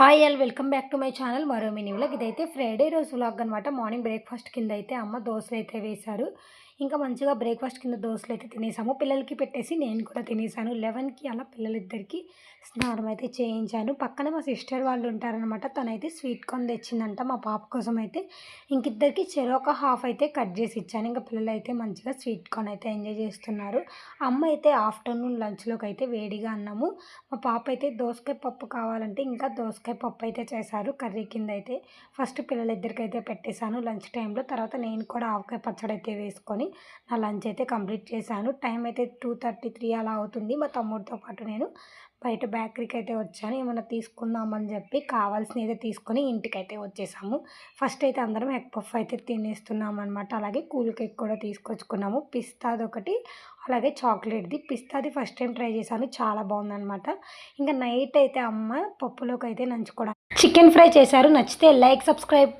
Hi all welcome back to my channel మరో mini vlog ఇదైతే Friday రోజు vlog అనమాట మార్నింగ్ బ్రేక్ఫాస్ట్ కింద అయితే అమ్మ దోశలు అయితే వేశారు. ఇంకా మంచిగా బ్రేక్ఫాస్ట్ కింద దోశలు అయితే తినేసాము. పిల్లలకి పెట్టేసి నేను కూడా తినేసాను. లెవెన్కి అలా పిల్లలిద్దరికి స్నానం అయితే చేయించాను. పక్కన మా సిస్టర్ వాళ్ళు ఉంటారనమాట తనైతే స్వీట్ కార్న్ తెచ్చిందంట మా పాప కోసం అయితే. ఇంకిద్దరికి చెరొక హాఫ్ అయితే కట్ చేసి ఇచ్చాను. ఇంకా పిల్లలు అయితే మంచిగా స్వీట్ కార్న్ అయితే ఎంజాయ్ చేస్తున్నారు. అమ్మ అయితే ఆఫ్టర్నూన్ లంచ్లోకి అయితే వేడిగా అన్నాము. మా పాప అయితే దోసకాయ పప్పు కావాలంటే ఇంకా దోసకాయ పప్పు అయితే చేశారు. కర్రీ కింద అయితే ఫస్ట్ పిల్లలిద్దరికి అయితే పెట్టేశాను లంచ్ టైంలో. తర్వాత నేను కూడా ఆవకాయ పచ్చడి అయితే వేసుకొని నా లంచ్ అయితే కంప్లీట్ చేశాను. టైం అయితే టూ థర్టీ త్రీ అలా అవుతుంది. మా తమ్ముడితో పాటు నేను బయట బేకరీకి అయితే వచ్చాను. ఏమైనా తీసుకుందామని చెప్పి కావాల్సినవి అయితే తీసుకొని ఇంటికైతే వచ్చేసాము. ఫస్ట్ అయితే అందరం ఎగ్ పఫ్ అయితే తినేస్తున్నాం అనమాట అలాగే కూల్ కేక్ కూడా తీసుకొచ్చుకున్నాము. పిస్తాది ఒకటి అలాగే చాక్లెట్ది. పిస్తాది ఫస్ట్ టైం ట్రై చేశాను. చాలా బాగుందనమాట ఇంకా నైట్ అయితే అమ్మ పప్పులోకి అయితే నంచుకోవడం చికెన్ ఫ్రై చేశారు. నచ్చితే లైక్ సబ్స్క్రైబ్